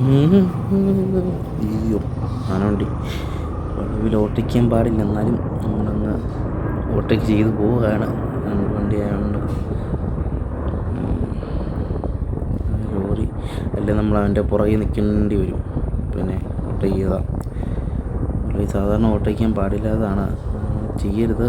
അയ്യോ ആനവണ്ടി വളവിൽ ഓട്ടിക്കാൻ പാടില്ല. എന്നാലും നമ്മളങ്ങ് ഓട്ടയ്ക്ക് ചെയ്ത് പോവുകയാണ്. വണ്ടി ആയതുകൊണ്ട് ലോറി അല്ലെ നമ്മൾ അവന്റെ പുറകെ നിൽക്കേണ്ടി വരും. പിന്നെ ഓട്ട ചെയ്താൽ സാധാരണ ഓട്ടിക്കാൻ പാടില്ലാതാണ് ചെയ്യരുത്.